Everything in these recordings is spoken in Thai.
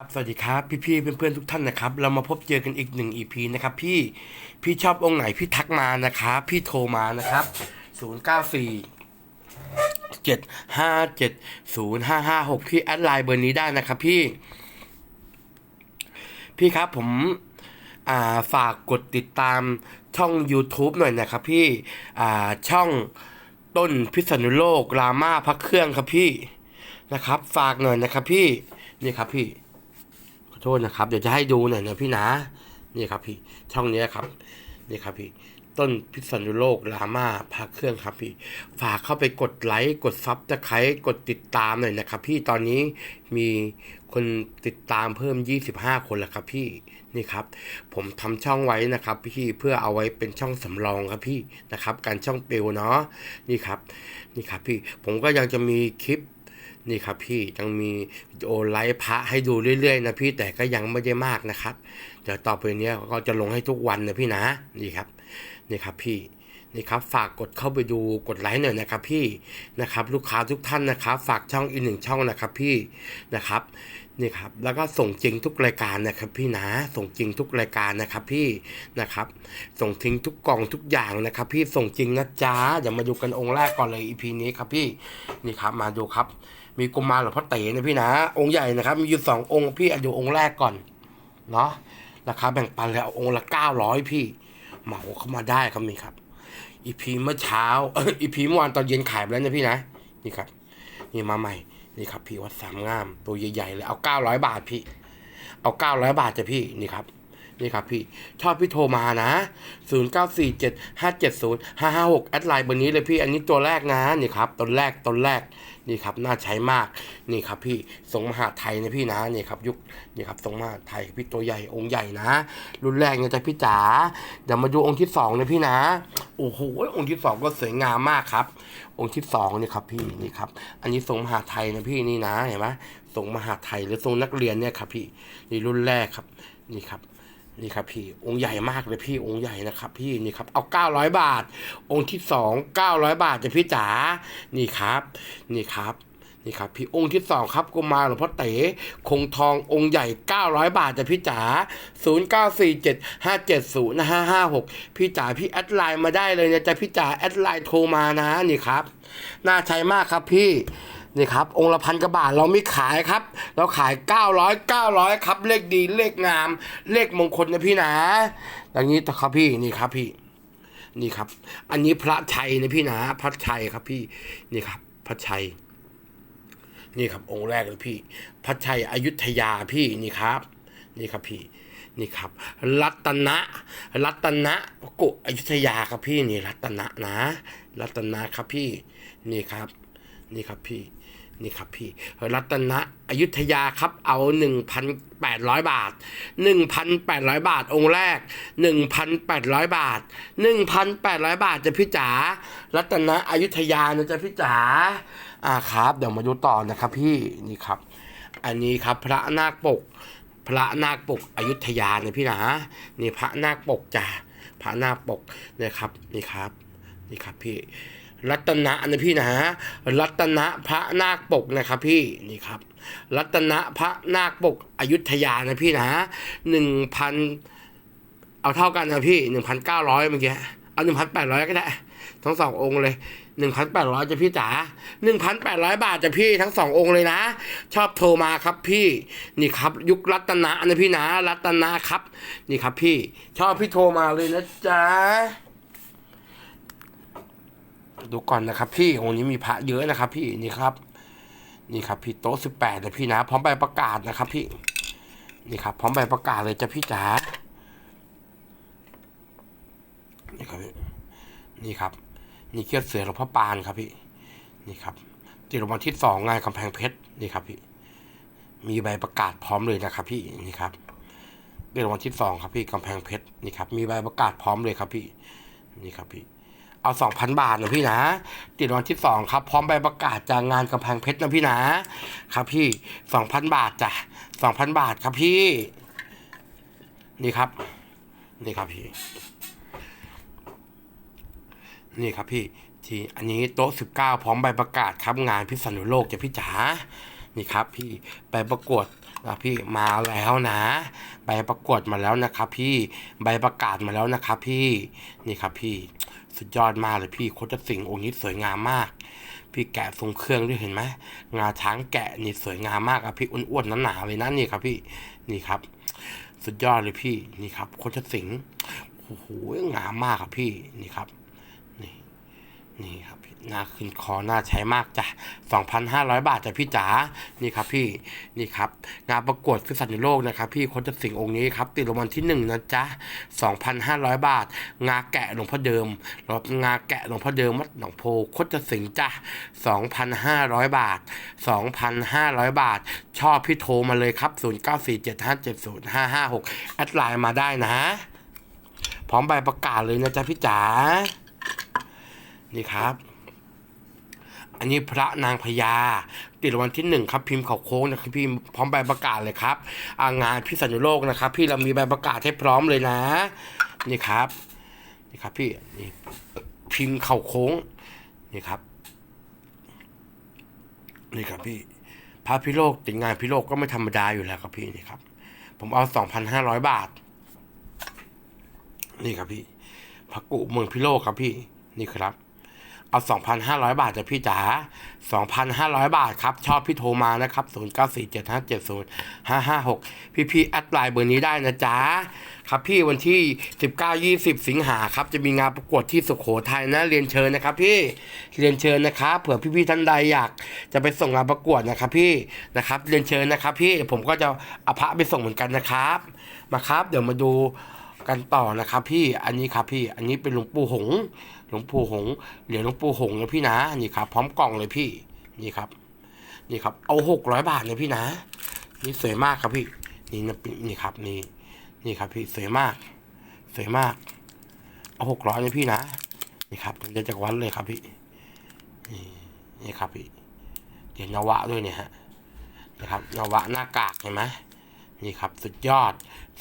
ครับสวัสดีครับพี่ๆเพื่อนๆทุกท่านนะครับ เรามาพบเจอกันอีกหนึ่ง EP นะครับ พี่พี่ชอบองค์ไหนพี่ทักมานะครับพี่โทรมานะครับ0 9 4 7 5 7 0 5 5 6พี่แอดไลน์เบอร์นี้ได้นะครับพี่ พี่ครับผมอ่าฝากกดติดตามช่อง YouTube หน่อยนะครับพี่อ่าช่องต้นพิษณุโลกรามาพักเครื่องครับพี่นะครับ ฝากหน่อยนะครับพี่นี่ครับพี่ โทษนะครับ เดี๋ยวจะให้ดูหน่อยนะพี่นะนี่ครับพี่ช่องนี้ครับนี่ครับพี่ต้นพิษณุโลกลาม่าพักเครื่องครับพี่ ฝากเข้าไปกดไลค์กดซับตะไคร้กดติดตามหน่อยนะครับ พี่ตอนนี้มีคนติดตามเพิ่ม 25 คนแล้วครับพี่นี่ครับ ผมทำช่องไว้นะครับ พี่เพื่อเอาไว้เป็นช่องสำรองครับพี่นะครับ การช่องเปลวเนาะนี่ครับ นี่ครับพี่ผมก็ยังจะมีคลิป นี่ครับพี่ยังมีวิดีโอไลฟ์พระให้ดูเรื่อยๆนะพี่แต่ก็ยังไม่ได้มากนะครับ เดี๋ยวต่อไปนี้ก็จะลงให้ทุกวันนะพี่นะนี่ครับนี่ครับพี่นี่ครับฝากกดเข้าไปดูกดไลค์หน่อยนะครับพี่นะครับ ลูกค้าทุกท่านนะครับ ฝากช่องอีกหนึ่งช่องนะครับพี่นะครับนี่ครับแล้วก็ส่งจริงทุกรายการนะครับพี่นะส่งจริงทุกรายการนะครับพี่นะครับ ส่งทิ้งทุกกล่องทุกอย่างนะครับ พี่ส่งจริงนะจ๊ะเดี๋ยวมาดูกันองค์แรกก่อนเลย EP นี้ครับพี่นี่ครับมาดูครับ มีกุมารหลวงพ่อเต๋นะพี่นะองค์ใหญ่นะครับ มีอยู่สององค์พี่เอาดูองค์แรกก่อนเนาะราคาแบ่งปันแล้วองค์ละเก้าร้อยพี่เหมาเข้ามาได้ครับนี่ครับ อีพีเมื่อเช้าอีพีเมื่อวานตอนเย็นขายไปแล้วนะพี่นะนี่ครับ นี่มาใหม่นี่ครับ พี่วัดสามงามตัวใหญ่ๆเลยเอาเก้าร้อยบาทพี่ เอาเก้าร้อยบาทจ้ะพี่นี่ครับ นี่ครับพี่ ชอบพี่โทรมานะ 0 9 4 7 5 7 0 5 5 6 แอดไลน์เบอร์นี้เลยพี่ อันนี้ตัวแรกนะนี่ครับตัวแรกตัวแรกนี่ครับน่าใช้มากนี่ครับพี่ทรงมหาไทยนะพี่นะนี่ครับยุคนี่ครับทรงมหาไทยพี่ตัวใหญ่องค์ใหญ่นะ รุ่นแรกเนี่ยจะพี่จ๋าเดี๋ยวมาดูองค์ที่สองนะพี่นะโอ้โหองค์ที่สองก็สวยงามมากครับ องค์ที่สองนี่ครับพี่นี่ครับ อันนี้ทรงมหาไทยนะพี่นี่นะเห็นไหมทรงมหาไทยหรือทรงนักเรียนเนี่ยครับพี่นี่รุ่นแรกครับนี่ครับ นี่ครับพี่องค์ใหญ่มากเลยพี่องค์ใหญ่นะครับ พี่นี่ครับเอาเก้าร้อยบาท องค์ที่สองเก้าร้อยบาทจะพี่จ๋านี่ครับ นี่ครับนี่ครับพี่องค์ที่สองครับกุมารหลวงพ่อเต๋คงทององค์ใหญ่เก้าร้อยบาทจะพี่จ๋าศูนย์เก้าสี่เจ็ดห้าเจ็ดศูนย์ห้าห้าหกพี่จ๋าพี่แอดไลน์มาได้เลยนะจ๊ะพี่จ๋าแอดไลน์โทรมานะนี่ครับ น่าใช้มากครับพี่ นี่ครับ องค์ละพันกว่าบาทเราไม่ขายครับ เราขาย 900 900 ครับ เลขดีเลขงาม เลขมงคลนะพี่นะอย่างนี้ต่ครับพี่นี่ครับพี่ นี่ครับ อันนี้พระชัยนะพี่นะพระชัยครับพี่นี่ครับ พระชัย นี่ครับ องค์แรกเลยพี่ พระชัยอยุธยาพี่นี่ครับ นี่ครับพี่นี่ครับ รัตนะ รัตนะกุอยุธยาครับพี่นี่รัตนะนะ รัตนะครับพี่ นี่ครับ นี่ครับพี่ นี่ครับพี่ รัตนะอยุธยาครับเอา 1,800 บาท 1,800 บาทองค์แรก 1,800 บาท 1,800 บาทจะพี่จ๋ารัตนะอยุธยานะจ๊ะพี่จ๋าอ่าครับ เดี๋ยวมาดูต่อนะครับพี่นี่ครับ อันนี้ครับพระนาคปก พระนาคปกอยุธยานะพี่นะนี่พระนาคปกจ้ะพระนาคปกนะครับนี่ครับนี่ครับพี่ รัตนะนะพี่นะฮะรัตนะพระนาคปกนะครับพี่นี่ครับ รัตนะพระนาคปกอยุธยานะพี่นะหนึ่งพันเอาเท่ากันนะพี่หนึ่งพันเก้าร้อยเมื่อกี้เอาหนึ่งพันแปดร้อยก็ได้ ทั้งสององค์เลยหนึ่งพันแปดร้อยจะพี่จ๋าหนึ่งพันแปดร้อยบาทจะพี่ทั้งสององค์เลยนะ ชอบโทรมาครับพี่นี่ครับ ยุครัตนะนะพี่นะ รัตนะครับ นี่ครับพี่ ชอบพี่โทรมาเลยนะจ๊ะ ดูก่อนนะครับพี่องค์นี้มีพระเยอะนะครับ พี่นี่ครับ นี่ครับ พี่โต๊ะสิบแปดนะพี่นะ พร้อมใบประกาศนะครับ พี่ นี่ครับ พร้อมใบประกาศเลยจ้ะพี่จ๋านี่ครับนี่ครับ นี่เกียรเสือหลวงพ่อปานครับพี่ นี่ครับติดรางวัลที่สองงานกำแพงเพชรนี่ครับพี่ มีใบประกาศพร้อมเลยนะครับ พี่นี่ครับติดรางวัลที่สองครับพี่กำแพงเพชรนี่ครับ มีใบประกาศพร้อมเลยครับพี่ นี่ครับพี่ เอาสองพันบาทนะพี่นะติดวัลที่สองครับ พร้อมใบประกาศจากงานกำแพงเพชรนะพี่นะ ครับพี่สองพันบาทจ้ะสองพันบาทครับพี่ นี่ครับ นี่ครับพี่ นี่ครับพี่ ที่อันนี้โต๊ะสิบเก้าพร้อมใบประกาศครับงานพิษณุโลกจะพี่จ๋านี่ครับพี่ไปประกวดนะพี่มาแล้วนะ ใบประกวดมาแล้วนะครับ พี่ใบประกาศมาแล้วนะครับ พี่นี่ครับพี่ สุดยอดมากเลยพี่โคตรสิงห์องค์นี้สวยงามมาก พี่แกะทรงเครื่องด้วยเห็นไหมงาช้างแกะนี่สวยงามมากครับพี่อ้วนๆหนาๆเลยนะนี่ครับพี่นี่ครับ สุดยอดเลยพี่นี่ครับโคตรสิงห์โอ้โหงามมากครับพี่นี่ครับ นี่นี่ครับ หน้าขึ้นคอหน้าใช้มากจ้ะ 2,500 บาทจ้ะพี่จ๋า นี่ครับพี่ นี่ครับ งานประกวดคือสัตว์ในโลกนะครับพี่คนจะสิงองค์นี้ครับ ติดรางวัลที่หนึ่งนะจ๊ะ 2,500 บาท งาแกะหลวงพ่อเดิมแล้วงาแกะหลวงพ่อเดิมวัดหนองโพคดจะสิงจ้ะ 2,500 บาท 2,500 บาท ชอบพี่โทรมาเลยครับ 0947570556 แอดไลน์มาได้นะ พร้อมใบประกาศเลยนะจ๊ะพี่จ๋านี่ครับ อันนี้พระนางพญาติดรางวัลที่หนึ่งครับพิมพ์เขาโค้งนะครับพี่พร้อมใบประกาศเลยครับางานพี่สัญญโลกนะครับ พี่เรามีใบประกาศให้พร้อมเลยนะ นี่ครับนี่ครับพี่นี่พิมพ์เข่าโค้งนี่ครับ นี่ครับพี่พระพิโลกติดงานพิโลกก็ไม่ธรรมดาอยู่แล้วครับพี่นี่ครับ ผมเอาสองพันห้าร้อยบาท นี่ครับพี่พระกุเมืองพิโลกครับพี่ นี่ครับ เอา 2,500 บาทจ้ะพี่จ๋า 2,500 บาทครับ ชอบพี่โทรมานะครับ 0947570556 พี่พี่ๆแอดไลน์เบอร์นี้ได้นะจ๊ะ ครับพี่วันที่ 19-20 สิงหาครับ จะมีงานประกวดที่สุโขทัยนะ เรียนเชิญนะครับพี่ เรียนเชิญนะครับ เผื่อพี่ๆท่านใดอยากจะไปส่งงานประกวดนะครับพี่ นะครับ เรียนเชิญนะครับพี่ ผมก็จะอาพระไปส่งเหมือนกันนะครับ มาครับ เดี๋ยวมาดูกันต่อนะครับพี่ อันนี้ครับพี่ อันนี้เป็นหลวงปู่หงส์ หลวงปู่หงเหรียญหลวงปู่หงนะพี่นะนี่ครับ พร้อมกล่องเลยพี่นี่ครับ นี่ครับ เอาหกร้อยบาทเลยพี่นะ นี่สวยมากครับพี่ นี่นะนี่ครับนี่นี่ครับพี่สวยมาก สวยมาก เอาหกร้อยเลยพี่นะ นี่ครับผมจะจากวัดเลยครับพี่ นี่นี่ครับพี่เหรียญนวะด้วยเนี่ยฮะนะครับนวะหน้ากากเห็นไหม นี่ครับสุดยอด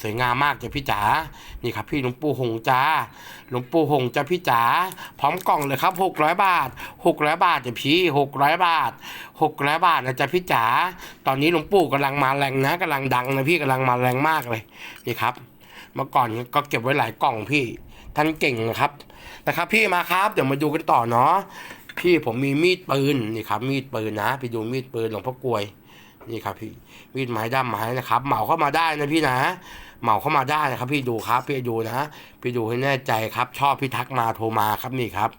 สวยงามมากจ้ะพี่จ๋านี่ครับพี่หลวงปู่หงจ้าหลวงปู่หงจ้ะพี่จ๋าพร้อมกล่องเลยครับหกร้อยบาทหกร้อยบาทจ้ะพี่หกร้อยบาทหกร้อยบาทนะจ๊ะพี่จ๋าตอนนี้หลวงปู่กำลังมาแรงนะกำลังดังนะพี่กำลังมาแรงมากเลยนี่ครับ เมื่อก่อนก็เก็บไว้หลายกล่องพี่ท่านเก่งนะครับนะครับ พี่มาครับเดี๋ยวมาดูกันต่อเนาะพี่ผมมีมีดปืนนี่ครับมีดปืนนะ ไปดูมีดปืนหลวงพ่อกลวย นี่ครับพี่มีดไม้ด้ามไม้นะครับ เหมาเข้ามาได้นะพี่นะ เหมาเข้ามาได้นะครับ พี่ดูครับ พี่ดูนะพี่ดูให้แน่ใจครับ ชอบพี่ทักมาโทรมาครับนี่ครับ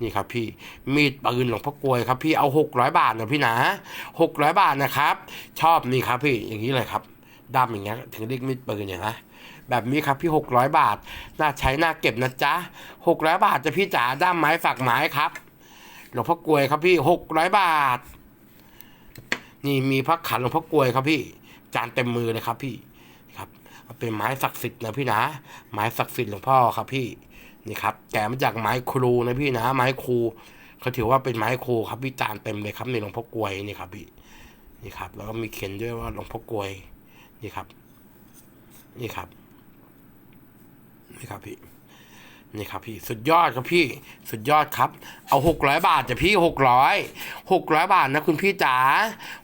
นี่ครับพี่มีดปืนหลวงพ่อกลวยครับ พี่เอาหกร้อยบาทนะพี่นะหกร้อยบาทนะครับ ชอบนี่ครับพี่อย่างนี้เลยครับด้ามอย่างเงี้ยถึงเรียกมีดปืนเนี่ยนะแบบนี้ครับพี่หกร้อยบาทน่าใช้น่าเก็บนะจ๊ะหกร้อยบาทจะพี่จ๋าด้ามไม้ฝักไม้ครับหลวงพ่อกลวยครับพี่หกร้อยบาท นี่มีพระขันหลวงพ่อกลวยครับพี่จานเต็มมือเลยครับพี่ครับเป็นไม้ศักดิ์สิทธิ์นะพี่นะไม้ศักดิ์สิทธิ์หลวงพ่อครับพี่นี่ครับแกะมาจากไม้ครูนะพี่นะ ไม้ครูเขาถือว่าเป็นไม้ครูครับพี่จานเต็มเลยครับในหลวงพ่อกลวยนี่ครับพี่นี่ครับ แล้วก็มีเขียนด้วยว่าหลวงพ่อกลวยนี่ครับ นี่ครับนี่ครับพี่ นี่ครับพี่สุดยอดครับพี่สุดยอดครับ เอาหกร้อยบาทจ้ะพี่หกร้อยหกร้อยบาทนะคุณพี่จ๋า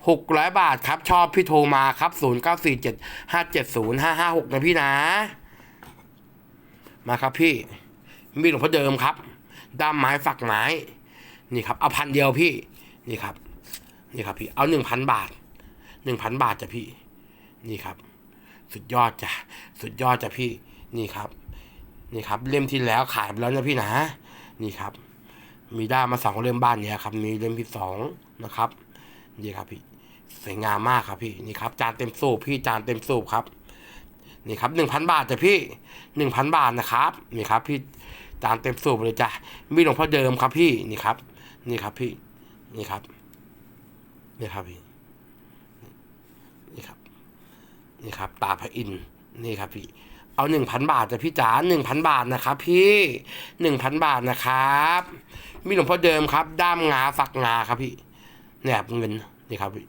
หกร้อยบาทครับ ชอบพี่โทรมาครับศูนย์เก้าสี่เจ็ดห้าเจ็ดศูนย์ห้าห้าหกนะพี่นะ มาครับพี่ มีหลวงพ่อเดิมครับด้ามไม้ฝักไม้ นี่ครับ เอาพันเดียวพี่ นี่ครับ นี่ครับพี่เอาหนึ่งพันบาทหนึ่งพันบาทจ้ะพี่ นี่ครับ สุดยอดจ้ะสุดยอดจ้ะพี่ นี่ครับ นี่ครับเล่มที่แล้วขายไปแล้วนะพี่นะนี่ครับ มีได้มาสองเล่มบ้านเนี่ยครับมีเล่มที่สองนะครับนี่ครับพี่สวยงามมากครับพี่นี่ครับ จานเต็มสูบพี่จานเต็มสูบครับ นี่ครับหนึ่งพันบาทจ้ะพี่หนึ่งพันบาทนะครับ นี่ครับ พี่จานเต็มสูบเลยจ้ะมีหลวงพ่อเดิมครับพี่นี่ครับ นี่ครับพี่ นี่ครับ นี่ครับพี่นี่ครับ นี่ครับ ตาพระอินทร์นี่ครับพี่ เอาหนึ่งพันบาทจ้ะพี่จ๋าหนึ่งพันบาทนะครับพี่หนึ่งพันบาทนะครับมีหลวงพ่อเดิมครับ ด้ามงาฝักงาครับพี่แหนบเงินนี่ครับพี่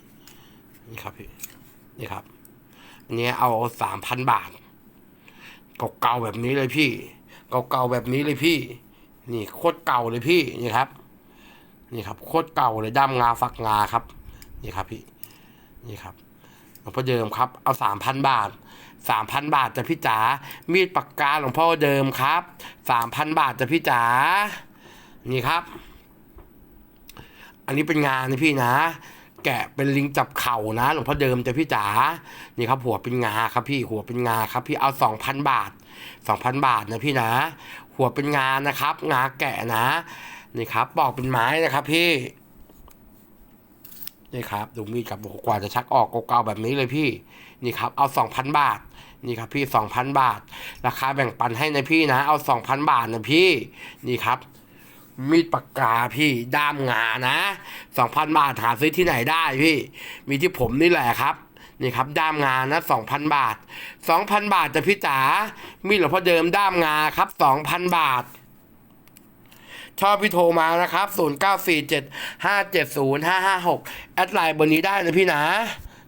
นี่ครับพี่นี่ครับอันนี้เอาสามพันบาทเก่าๆแบบนี้เลยพี่ เก่าๆแบบนี้เลยพี่ นี่โคตรเก่าเลยพี่นี่ครับ นี่ครับโคตรเก่าเลยด้ามงาฝักงาครับ นี่ครับพี่ นี่ครับหลวงพ่อเดิมครับ เอาสามพันบาท สามพันบาทจ้ะพี่จ๋า มีดปากกาหลวงพ่อเดิมครับสามพันบาทจ้ะพี่จ๋า นี่ครับ อันนี้เป็นงานนะพี่นะ แกะเป็นลิงจับเข่านะ หลวงพ่อเดิมจ้ะพี่จ๋า นี่ครับ หัวเป็นงาครับพี่ หัวเป็นงาครับพี่ เอาสองพันบาทสองพันบาทนะพี่นะ หัวเป็นงานะครับ งาแกะนะ นี่ครับปอกเป็นไม้นะครับพี่นี่ครับดูมีดกับกว่าจะชักออกเก่าๆแบบนี้เลยพี่ นี่ครับเอาสองพันบาท นี่ครับพี่สองพันบาท ราคาแบ่งปันให้นะพี่นะ เอาสองพันบาทนะพี่ นี่ครับ มีดปากกาพี่ด้ามงานะสองพันบาทหาซื้อที่ไหนได้พี่ มีที่ผมนี่แหละครับนี่ครับด้ามงานะสองพันบาทสองพันบาทจะพี่จ๋ามีดหลวงพ่อเดิมด้ามงาครับสองพันบาท ชอบพี่โทรมานะครับ 0 9 4 7 5 7 0 5 5 6 แอดไลน์เบอร์นี้ได้นะพี่นะ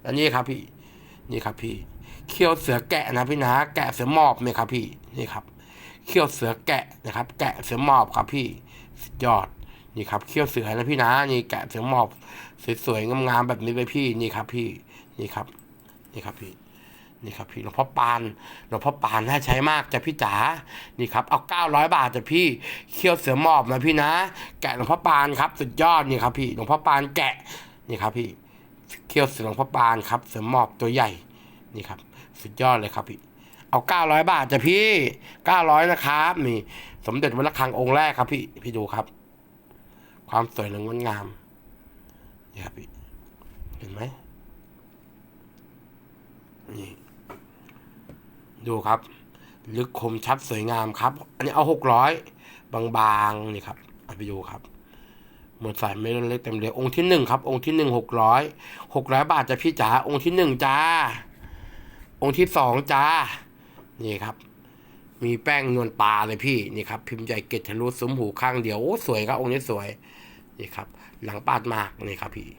อันนี้ครับพี่ นี่ครับพี่ เขี้ยวเสือแกะนะพี่นะ แกะเสือมอบเนี่ยครับพี่ นี่ครับ เขี้ยวเสือแกะนะครับ แกะเสือมอบครับพี่สุดยอด นี่ครับ เขี้ยวเสือนะพี่นะ นี่แกะเสือมอบ สวยๆงามๆแบบนี้เลยพี่ นี่ครับพี่ นี่ครับ นี่ครับพี่นี่ครับพี่หลวงพ่อปานหลวงพ่อปานน่าใช้มากจ้ะพี่จ๋านี่ครับเอาเก้าร้อยบาทจ้ะพี่เขี้ยวเสือหมอบนะพี่นะ แกะหลวงพ่อปานครับ สุดยอดนี่ครับพี่หลวงพ่อปานแกะนี่ครับพี่ เขี้ยวเสือหลวงพ่อปานครับเสือหมอบตัวใหญ่นี่ครับ สุดยอดเลยครับพี่ เอาเก้าร้อยบาทจ้ะพี่เก้าร้อยนะครับ นี่ สมเด็จวัดระฆังองค์แรกครับพี่พี่ดูครับ ความสวยและงดงามนี่ครับพี่เห็นไหมนี่ดูครับ ลึกคมชัดสวยงามครับ อันนี้เอาหกร้อยบางๆนี่ครับเอาไปดูครับ หมวดสายไม่เล็กเต็มเลยองค์ที่หนึ่งครับ องค์ที่หนึ่งหกร้อยหกร้อยบาทจ้ะพี่จ๋าองค์ที่หนึ่งจ้า องค์ที่สองจ้า นี่ครับ มีแป้งนวลตาเลยพี่นี่ครับ พิมพ์ใหญ่เกตทะลุซุ้มหูข้างเดียวโอ้สวยครับ องค์นี้สวย นี่ครับ หลังปาดมากนี่ครับ พี่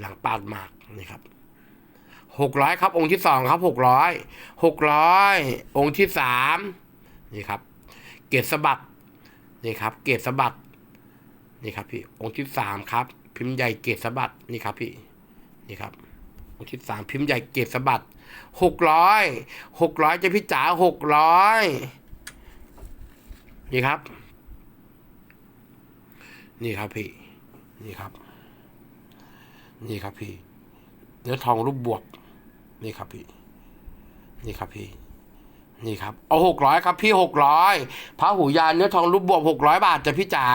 หลังปาดมากนี่ครับหกร้อยครับ องค์ที่สองครับหกร้อยหกร้อยองค์ที่สามนี่ครับ เกศสะบัดนี่ครับ เกศสะบัด นี่ครับพี่ องค์ที่สามครับ พิมพ์ใหญ่เกศสบัดนี่ครับพี่ นี่ครับ องค์ที่สามพิมพ์ใหญ่เกศสบัดหกร้อยหกร้อยจะพี่จ๋าหกร้อยนี่ครับ นี่ครับพี่ นี่ครับ นี่ครับพี่ เนื้อทองรูปบวก นี่ครับพี่ นี่ครับพี่นี่ครับ เอาหกร้อยครับพี่หกร้อยพระหูยานเนื้อทองรูปบวกหกร้อยบาทจ้ะพี่จ๋า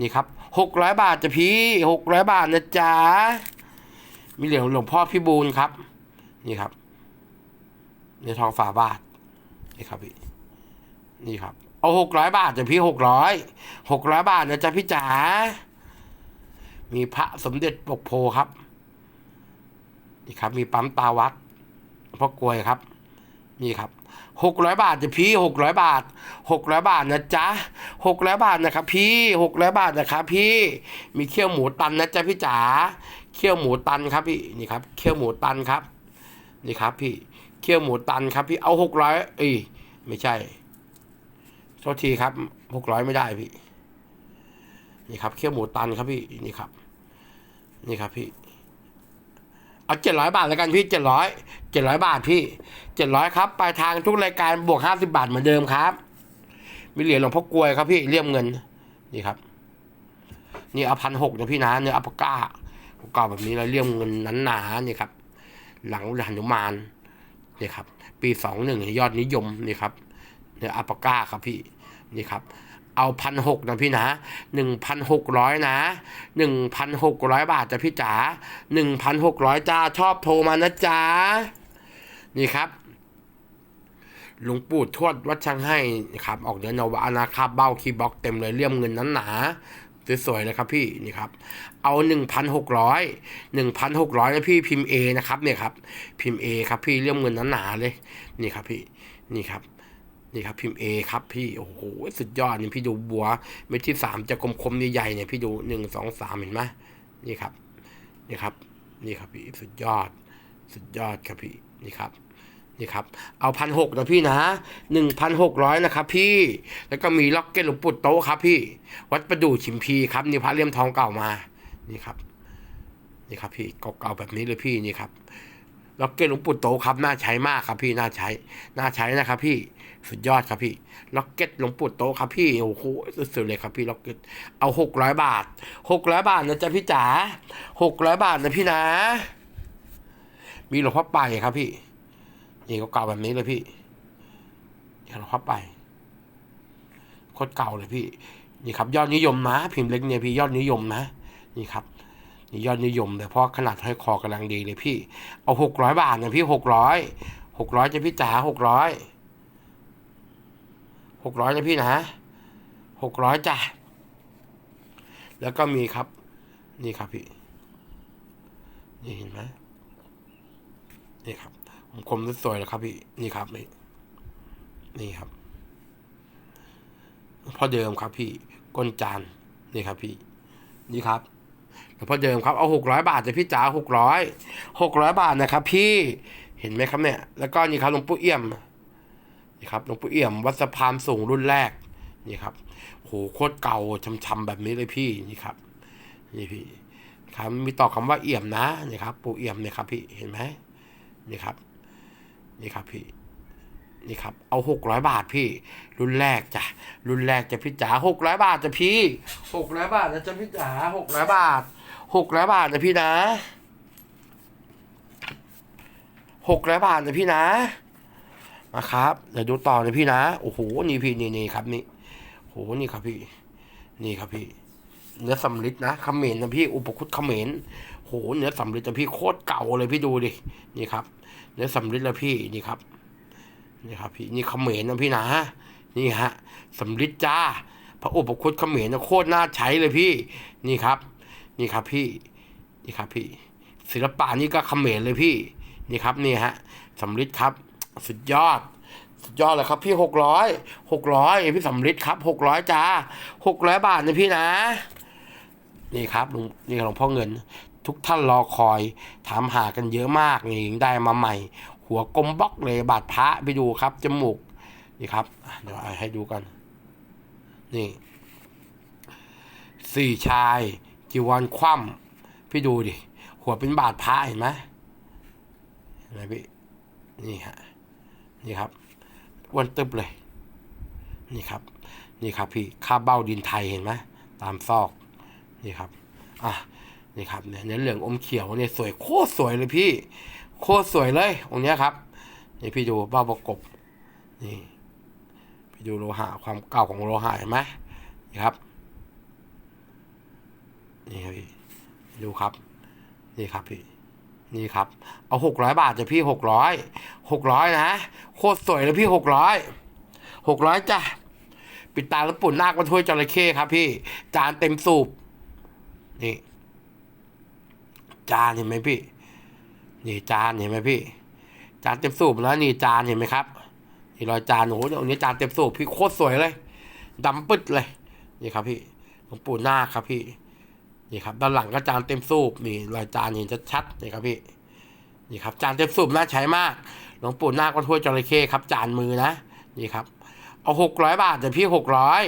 นี่ครับหกร้อยบาทจ้ะพี่หกร้อยบาทนะจ๊ะมีเหรียญหลวงพ่อพี่บูลครับ นี่ครับเนื้อทองฝาบาทนี่ครับพี่นี่ครับเอาหกร้อยบาทจ้ะพี่หกร้อยหกร้อยบาทนะจ๊ะพี่จ๋ามีพระสมเด็จปกโพครับนี่ครับ มีปั๊มตาวัดพ่อกลวยครับ นี่ครับ หกร้อยบาทจะพี่หกร้อยบาทหกร้อยบาทนะจ๊ะหกร้อยบาทนะครับพี่หกร้อยบาทนะครับพี่มีเคี่ยวหมูตันนะจ๊ะพี่จ๋าเคี่ยวหมูตันครับพี่นี่ครับเคี่ยวหมูตันครับ นี่ครับพี่เคี่ยวหมูตันครับพี่เอาหกร้อยเอ้ยไม่ใช่โทษทีครับหกร้อยไม่ได้พี่ นี่ครับเคี่ยวหมูตันครับพี่นี่ครับ นี่ครับพี่ เอาเจ็ดร้อยบาทแล้วกันพี่เจ็ดร้อยเจ็ดร้อยบาทพี่เจ็ดร้อยครับปลายทางทุกรายการบวกห้าสิบาทเหมือนเดิมครับ มีเหรียญหลวงพ่อกลวยครับพี่เลี่ยมเงินนี่ครับ นี่เอาพันหกนะพี่นะเนื้ออัปก้าเก่าแบบนี้แล้วเลี่ยมเงินนั้นหนาๆนี่ครับ หลังหนุมานนี่ครับ ปีสองหนึ่งยอดนิยมนี่ครับเนื้ออัปก้าครับพี่นี่ครับ เอาพันหกนะพี่นะหนึ่งพันหกร้อยนะหนึ่งพันหกร้อยบาทจ้ะพี่จ๋าหนึ่งพันหกร้อยจ้าชอบโทรมานะจ๊ะนี่ครับหลวงปู่ทวดวัดช่างให้ครับ ออกเนื้อนนวานาคาเบ้าคีย์บ็อกเต็มเลยเลี่ยมเงินนั้นหนาสวยๆเลยครับพี่นี่ครับ เอาหนึ่งพันหกร้อยหนึ่งพันหกร้อยนะพี่พิมพ์เอนะครับเนี่ยครับ พิมพ์เอครับพี่เลี่ยมเงินนั้นหนาเลย นี่ครับพี่นี่ครับ นี่ครับพิมพ์ A ครับพี่โอ้โหสุดยอดนี่พี่ดูบัวเม็ดที่สามจะคมๆใหญ่ๆเนี่ยพี่ดูหนึ่งสองสามเห็นไหมนี่ครับนี่ครับนี่ครับพี่สุดยอด สุดยอดครับพี่นี่ครับนี่ครับ เอาพันหกนะพี่นะหนึ่งพันหกร้อยนะครับพี่ แล้วก็มีล็อกเก็ตหลวงปู่โตะครับพี่ วัดประดู่ชิมพีครับนี่พระเลี่ยมทองเก่ามา นี่ครับ นี่ครับพี่เก่าๆแบบนี้เลยพี่นี่ครับ ล็อกเก็ตหลวงปู่โตครับน่าใช้มากครับพี่น่าใช้น่าใช้นะครับ พี่สุดยอดครับพี่ล็อกเก็ตหลวงปู่โตครับพี่โอ้โหสุดๆเลยครับพี่ล็อกเก็ตเอาหกร้อยบาทหกร้อยบาทนะจ๊ะพี่จ๋าหกร้อยบาทนะพี่นะ มีหลวงพ่อไปครับพี่นี่ก็เก่าแบบนี้เลยพี่หลวงพ่อไปโคตรเก่าเลยพี่ นี่ครับ ยอดนิยมนะพิมพ์เล็กเนี่ยพี่ยอดนิยมนะนี่ครับ ยอดนิยมเลยเพราะขนาดห้อยคอกำลังดีเลยพี่ เอาหกร้อยบาทนะพี่หกร้อยหกร้อยจะพี่จ๋าหกร้อยหกร้อยนะพี่นะหกร้อยจ้ะแล้วก็มีครับ นี่ครับพี่ นี่เห็นไหมนี่ครับผมคมสวยๆแล้วครับพี่ นี่ครับนี่นี่ครับพอเดิมครับพี่ก้นจานนี่ครับพี่ นี่ครับ งพ่อเดิมครับเอาหกร้อยบาทจะพี่จ๋าหกร้อยหกร้อยบาทนะครับ พี่เห็นไหมครับเนี่ย แล้วก็นี่ครับหลวงปู่เอี่ยมนี่ครับหลวงปู่เอี่ยมวัดสะพานสูงรุ่นแรกนี่ครับโหโคตรเก่าช้ำๆแบบนี้เลยพี่นี่ครับ นี่พี่ครับมีต่อคำว่าเอี่ยมนะนี่ครับ ปู่เอี่ยมเนี่ยครับ พี่เห็นไหมนี่ครับ นี่ครับพี่นี่ครับ เอาหกร้อยบาทพี่ รุ่นแรกจ้ะ รุ่นแรกจะพี่จ๋าหกร้อยบาทจ้ะพี่หกร้อยบาทนะจ้ะพี่จ๋าหกร้อยบาท หกร้อยบาทนะพี่นะหกร้อยบาทนะพี่นะ มาครับ เดี๋ยวดูต่อนะพี่นะ โอ้โห นี่พี่นี่นี่ครับนี่โอ้โห นี่ครับพี่ นี่ครับพี่ เนื้อสำลิดนะเขมรนะพี่ อุปคุตเขมรโห เนื้อสำลิดนะพี่โคตรเก่าเลยพี่ดูดิ นี่ครับ เนื้อสำลิดแล้วพี่ นี่ครับ นี่ครับพี่ นี่เขมรนะพี่นะ นี่ฮะสำลิดจ้า พระอุปคุตเขมรนะโคตรน่าใช้เลยพี่ นี่ครับ นี่ครับพี่นี่ครับพี่ ศิลปะนี่ก็เขมรเลยพี่ นี่ครับนี่ฮะสำลิดครับสุดยอด สุดยอดเลยครับพี่หกร้อยหกร้อยพี่สำลิดครับหกร้อยจ้าหกร้อยบาทนะพี่นะ นี่ครับลุงนี่หลวงพ่อเงิน ทุกท่านรอคอยถามหากันเยอะมากนี่ได้มาใหม่ หัวกลมบล็อกเลยบาดพระไปดูครับจมูกนี่ครับเดี๋ยวให้ดูกัน นี่สี่ชาย จีวรคว่ำพี่ดูดิ หัวเป็นบาดพระเห็นไหมเห็นไหมพี่ นี่ฮะ นี่ครับอ้วนตึบเลย นี่ครับ นี่ครับพี่ค่าเบ้าดินไทยเห็นไหมตามซอก นี่ครับ อะ นี่ครับเนี่ยเนื้อเหลืองอมเขียวเนี่ยสวยโคตรสวยเลยพี่ โคตรสวยเลย องค์เนี้ยครับนี่พี่ดูเบ้าประกบ นี่ พี่ดูโลหะความเก่าของโลหะเห็นไหมนี่ครับ นี่ครับพี่ดูครับ นี่ครับพี่ นี่ครับ เอาหกร้อยบาทจะพี่หกร้อยหกร้อยนะโคตรสวยเลยพี่หกร้อยหกร้อยจ้ะปิดตาแล้วปุ่นนาคมาถ้วยจระเข้ครับ พี่ จานเต็มสูบนี่ จานเห็นไหมพี่ นี่จานเห็นไหมพี่ จานเต็มสูบแล้วนี่จานเห็นไหมครับนี่รอยจานโอ้โหตรงนี้จานเต็มสูบพี่โคตรสวยเลยดำปึ๊ดเลย นี่ครับพี่หลวงปู่นาคครับพี่ นี่ครับด้านหลังก็จานเต็มสูบนี่รอยจานเห็นชัดๆนี่ครับพี่นี่ครับจานเต็มสูบน่าใช้มากหลวงปู่นาคก็ถ้วยจระเข้ครับ จานมือนะนี่ครับ เอาหกร้อยบาทแต่พี่หกร้อย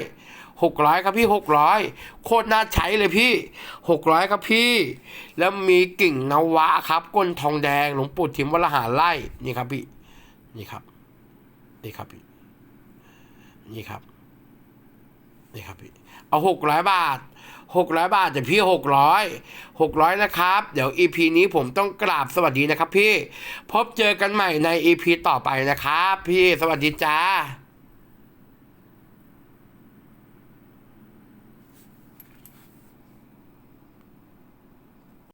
หกร้อยครับพี่หกร้อยโคตรน่าใช้เลยพี่หกร้อยครับพี่ แล้วมีกิ่งนวะครับ ก้นทองแดงหลวงปู่ทิมวรหาไล่นี่ครับพี่ นี่ครับ นี่ครับพี่ นี่ครับ นี่ครับพี่ เอาหกร้อยบาท หกร้อยบาทแต่พี่หกร้อยหกร้อยนะครับ เดี๋ยวอีพีนี้ผมต้องกราบสวัสดีนะครับพี่ พบเจอกันใหม่ในอีพีต่อไปนะครับ พี่สวัสดีจ้า